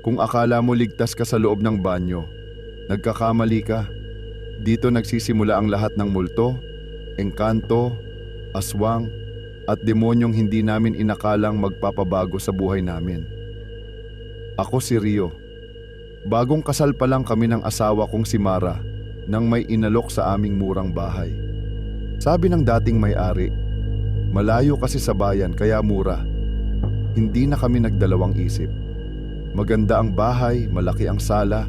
Kung akala mo ligtas ka sa loob ng banyo, nagkakamali ka. Dito nagsisimula ang lahat ng multo, engkanto, aswang, at demonyong hindi namin inakalang magpapabago sa buhay namin. Ako si Rio. Bagong kasal pa lang kami ng asawa kong si Mara nang may inalok sa aming murang bahay. Sabi ng dating may-ari, malayo kasi sa bayan kaya mura. Hindi na kami nagdalawang isip. Maganda ang bahay, malaki ang sala,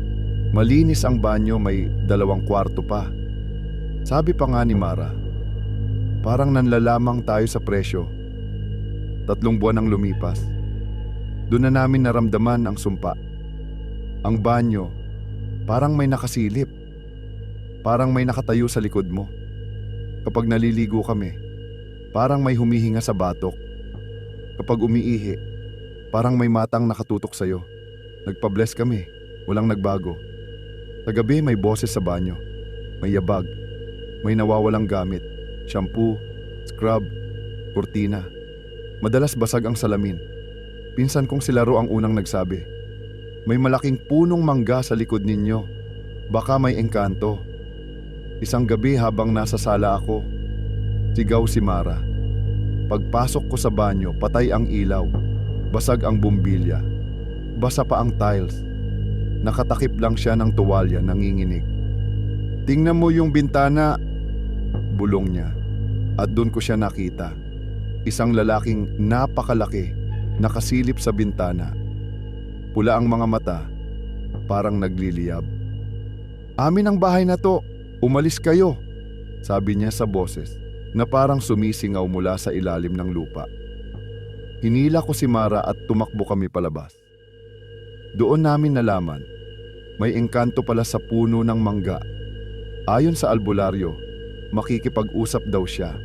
malinis ang banyo, may dalawang kwarto pa. Sabi pa nga ni Mara, parang nanlalamang tayo sa presyo. Tatlong buwan ang lumipas. Doon na namin naramdaman ang sumpa. Ang banyo, parang may nakasilip. Parang may nakatayo sa likod mo. Kapag naliligo kami, parang may humihinga sa batok. Kapag umiihi, parang may matang nakatutok sa'yo. Nagpa-bless kami, walang nagbago. Sa gabi may boses sa banyo, may yabag, may nawawalang gamit, shampoo, scrub, kurtina. Madalas basag ang salamin. Pinsan kong sila ro ang unang nagsabi. May malaking punong mangga sa likod ninyo. Baka may engkanto. Isang gabi habang nasa sala ako, sigaw si Mara. Pagpasok ko sa banyo, patay ang ilaw. Basag ang bumbilya. Basa pa ang tiles. Nakatakip lang siya ng tuwalya nanginginig. Tingnan mo yung bintana. Bulong niya. At doon ko siya nakita. Isang lalaking napakalaki nakasilip sa bintana. Pula ang mga mata, parang nagliliyab. Amin ang bahay na to, umalis kayo, sabi niya sa boses na parang sumisingaw mula sa ilalim ng lupa. Hinila ko si Mara at tumakbo kami palabas. Doon namin nalaman, may engkanto pala sa puno ng mangga. Ayon sa albularyo, makikipag-usap daw siya.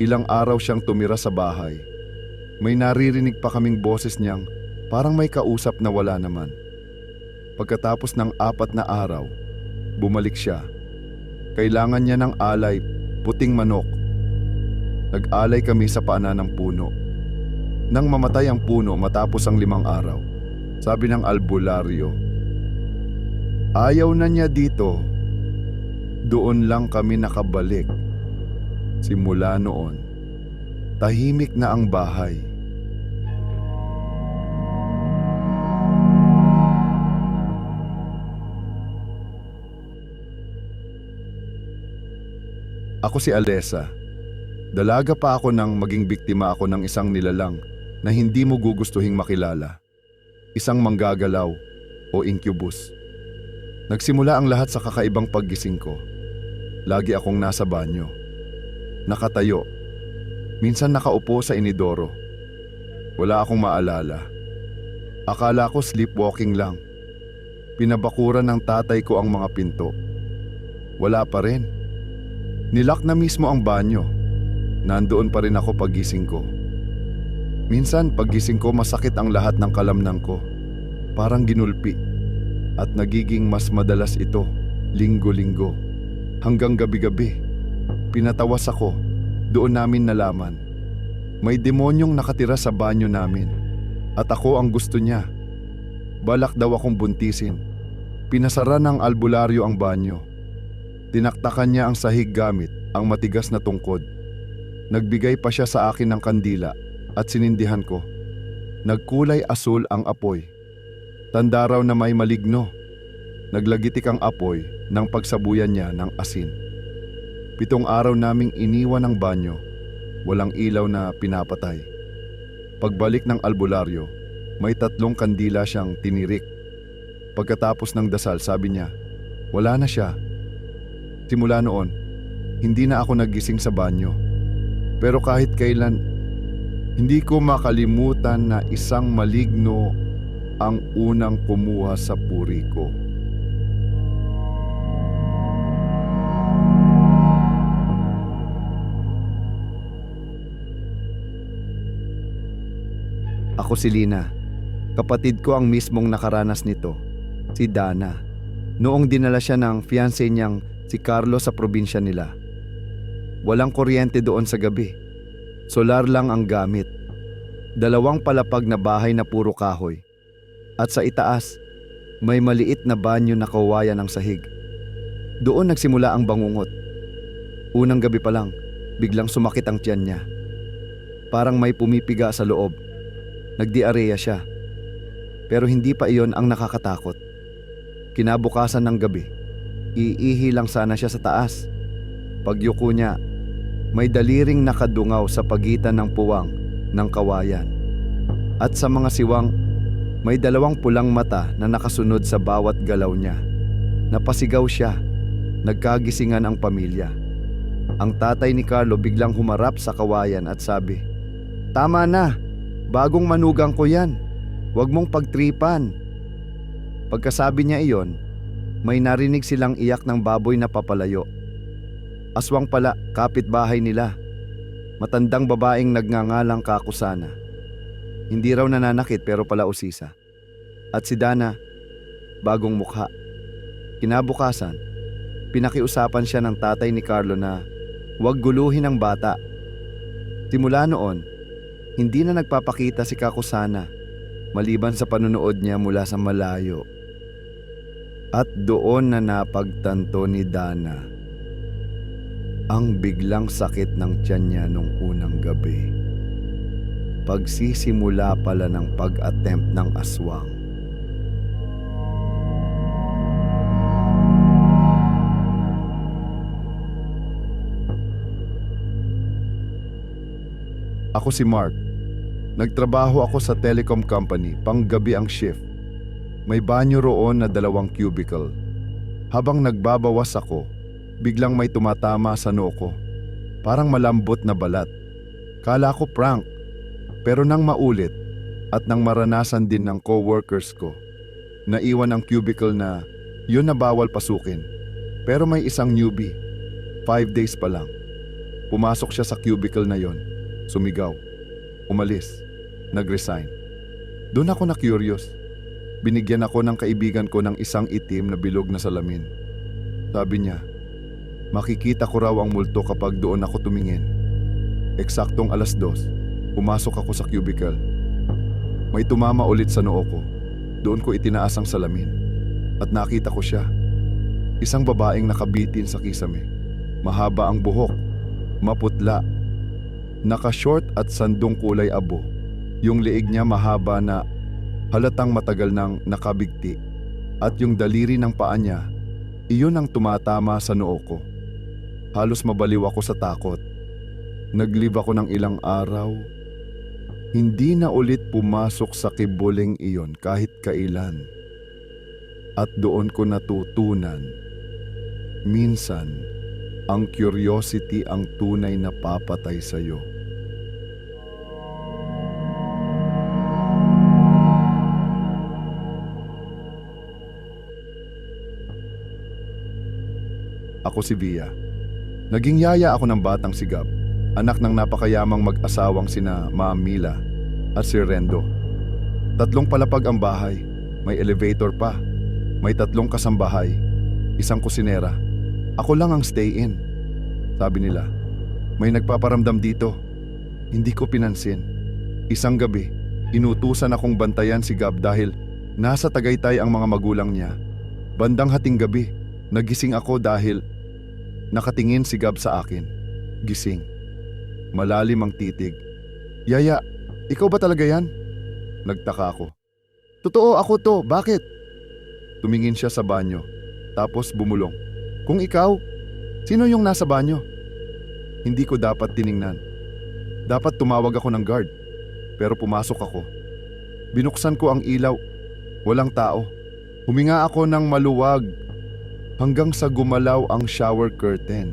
Ilang araw siyang tumira sa bahay. May naririnig pa kaming boses niyang parang may kausap na wala naman. Pagkatapos ng apat na araw, bumalik siya. Kailangan niya ng alay, puting manok. Nag-alay kami sa paanan ng puno. Nang mamatay ang puno matapos ang limang araw, sabi ng albularyo, Ayaw na niya dito. Doon lang kami nakabalik. Simula noon, tahimik na ang bahay. Ako si Alessa. Dalaga pa ako nang maging biktima ako ng isang nilalang na hindi mo gugustuhing makilala. Isang manggagalaw o incubus. Nagsimula ang lahat sa kakaibang paggising ko. Lagi akong nasa banyo. Nakatayo. Minsan nakaupo sa inidoro. Wala akong maalala. Akala ko sleepwalking lang. Pinabakuran ng tatay ko ang mga pinto. Wala pa rin. Nilak na mismo ang banyo. Nandoon pa rin ako paggising ko. Minsan paggising ko masakit ang lahat ng kalamnang ko. Parang ginulpi. At nagiging mas madalas ito, linggo-linggo. Hanggang gabi-gabi. Pinatawas ako. Doon namin nalaman. May demonyong nakatira sa banyo namin. At ako ang gusto niya. Balak daw akong buntisin. Pinasara ng albularyo ang banyo. Tinaktakan niya ang sahig gamit ang matigas na tungkod. Nagbigay pa siya sa akin ng kandila at sinindihan ko. Nagkulay asul ang apoy. Tanda raw na may maligno. Naglagitik ang apoy ng pagsabuyan niya ng asin. Pitong araw naming iniwan ng banyo, walang ilaw na pinapatay. Pagbalik ng albularyo, may tatlong kandila siyang tinirik. Pagkatapos ng dasal, sabi niya, wala na siya. Simula noon, hindi na ako nagising sa banyo. Pero kahit kailan, hindi ko makalimutan na isang maligno ang unang kumuha sa puri ko. Ako si Lina. Kapatid ko ang mismong nakaranas nito, si Dana. Noong dinala siya ng fiancé niyang si Carlo sa probinsya nila. Walang kuryente doon sa gabi. Solar lang ang gamit. Dalawang palapag na bahay na puro kahoy. At sa itaas, may maliit na banyo na kawayan ng sahig. Doon nagsimula ang bangungot. Unang gabi pa lang, biglang sumakit ang tiyan niya. Parang may pumipiga sa loob. Nagdiareya siya. Pero hindi pa iyon ang nakakatakot. Kinabukasan ng gabi, iihi lang sana siya sa taas. Pagyuko niya, may daliring nakadungaw sa pagitan ng puwang ng kawayan. At sa mga siwang, may dalawang pulang mata na nakasunod sa bawat galaw niya. Napasigaw siya. Nagkagisingan ang pamilya. Ang tatay ni Carlo biglang humarap sa kawayan at sabi, Tama na, bagong manugang ko yan. Huwag mong pagtripan. Pagkasabi niya iyon, may narinig silang iyak ng baboy na papalayo. Aswang pala, kapitbahay nila. Matandang babaeng nagngangalang kakusana. Hindi raw nananakit pero pala usisa. At si Dana, bagong mukha. Kinabukasan, pinakiusapan siya ng tatay ni Carlo na huwag guluhin ang bata. Simula noon, hindi na nagpapakita si Kakusana maliban sa panunood niya mula sa malayo. At doon na napagtanto ni Dana ang biglang sakit ng tiyan niya nung unang gabi. Pagsisimula pala ng pag-attempt ng aswang. Ako si Mark. Nagtrabaho ako sa telecom company, panggabi ang shift. May banyo roon na dalawang cubicle. Habang nagbabawas ako, biglang may tumatama sa noo ko. Parang malambot na balat. Kala ko prank. Pero nang maulit at nang maranasan din ng co-workers ko, naiwan ang cubicle na yun na bawal pasukin. Pero may isang newbie. Five days pa lang. Pumasok siya sa cubicle na yon. Sumigaw. Umalis. Nag-resign. Doon ako na-curious. Binigyan ako ng kaibigan ko ng isang itim na bilog na salamin. Sabi niya, makikita ko raw ang multo kapag doon ako tumingin. Eksaktong alas dos, pumasok ako sa cubicle. May tumama ulit sa noo ko. Doon ko itinaas ang salamin. At nakita ko siya. Isang babaeng nakabitin sa kisame. Mahaba ang buhok. Maputla Naka-short at sandong kulay abo. Yung leeg niya mahaba na halatang matagal nang nakabigti. At yung daliri ng paa niya, iyon ang tumatama sa noo ko. Halos mabaliw ako sa takot. Naglive ako ng ilang araw. Hindi na ulit pumasok sa kibuling iyon kahit kailan. At doon ko natutunan. Minsan, ang curiosity ang tunay na papatay sa iyo. Ako si Via. Naging yaya ako ng batang sigap, anak ng napakayamang mag-asawang sina Ma'am Mila at si Rendo. Tatlong palapag ang bahay, may elevator pa, may tatlong kasambahay, isang kusinera. Ako lang ang stay-in. Sabi nila, may nagpaparamdam dito. Hindi ko pinansin. Isang gabi, inutusan akong bantayan si Gab dahil nasa Tagaytay ang mga magulang niya. Bandang hating gabi, nagising ako dahil nakatingin si Gab sa akin. Gising. Malalim ang titig. Yaya, ikaw ba talaga yan? Nagtaka ako. Totoo ako to, bakit? Tumingin siya sa banyo, tapos bumulong. Kung ikaw, sino yung nasa banyo? Hindi ko dapat tiningnan. Dapat tumawag ako ng guard. Pero pumasok ako. Binuksan ko ang ilaw. Walang tao. Huminga ako ng maluwag hanggang sa gumalaw ang shower curtain.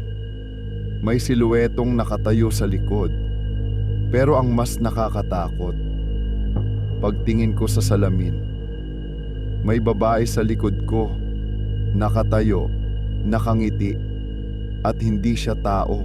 May siluetong nakatayo sa likod. Pero ang mas nakakatakot, pagtingin ko sa salamin, may babae sa likod ko, nakatayo nakangiti at hindi siya tao.